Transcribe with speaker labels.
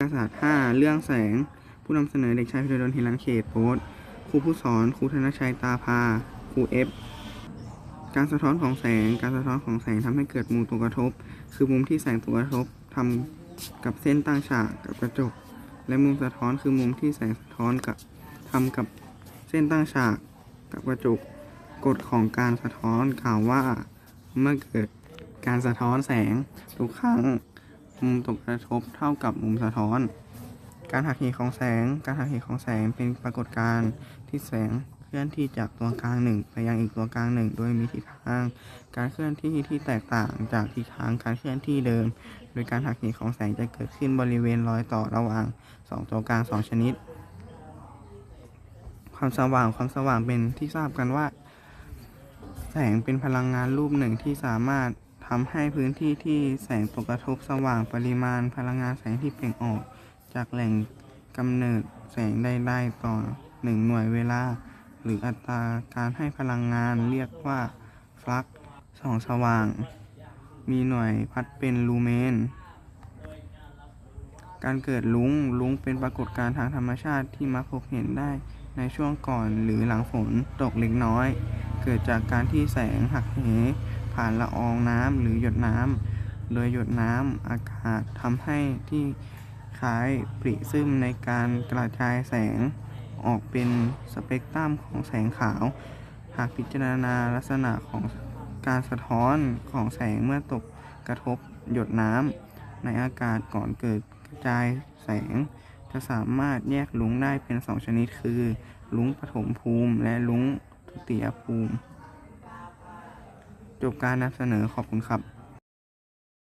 Speaker 1: กาศาสตร์5เรื่องแสง ผู้นำเสนอเด็กชายพิรดลฮิรันเขตโพสต์ครูผู้สอน ครูธนชัยตาพา ครูเอฟ การสะท้อนของแสง การสะท้อนของแสงทำให้เกิดมุมตัวกระทบ คือมุมที่แสงตัวกระทบทำกับเส้นตั้งฉากกับกระจก และมุมสะท้อนคือมุมที่แสงสะท้อนกับทำกับเส้นตั้งฉากกับกระจก กฎของการสะท้อนกล่าวว่า เมื่อเกิดการสะท้อนแสงทุกครั้ง มุมตกกระทบเท่ากับมุมสะท้อน การหักเหของแสง การหักเหของแสงเป็นปรากฏการณ์ที่แสงเคลื่อนที่จากตัวกลางหนึ่งไปยังอีกตัวกลางหนึ่งโดยมีทิศทาง การเคลื่อนที่ที่แตกต่างจากทิศทางการเคลื่อนที่เดิม โดยการหักเหของแสงจะเกิดขึ้นบริเวณรอยต่อระหว่างสองตัวกลางสองชนิด ความสว่าง ความสว่างเป็นที่ทราบกันว่า แสงเป็นพลังงานรูปหนึ่งที่สามารถ ทำให้พื้นที่ที่แสงตกกระทบสว่างปริมาณพลังงานแสงที่เปล่งออก จากแหล่งกำเนิดแสงใดๆต่อหนึ่งหน่วยเวลา หรืออัตราการให้พลังงานเรียกว่าฟลักซ์ส่องสว่าง มีหน่วยพัดเป็นลูเมน การเกิดลุ้งลุ้งเป็นปรากฏการณ์ทางธรรมชาติที่มักพบเห็นได้ในช่วงก่อนหรือหลังฝนตกเล็กน้อย เกิดจากการที่แสงหักเห ผ่านละอองน้ำหรือหยดน้ำโดยหยดน้ำอากาศทำให้ที่คล้ายปริซึมในการกระจายแสงออกเป็นสเปกตรัมของแสงขาว หากพิจารณาลักษณะของการสะท้อนของแสงเมื่อตกกระทบหยดน้ำในอากาศก่อนเกิดกระจายแสง จะสามารถแยกลุงได้เป็นสองชนิดคือ ลุงปฐมภูมิและลุงทุติยภูมิ จบการนำเสนอขอบคุณครับ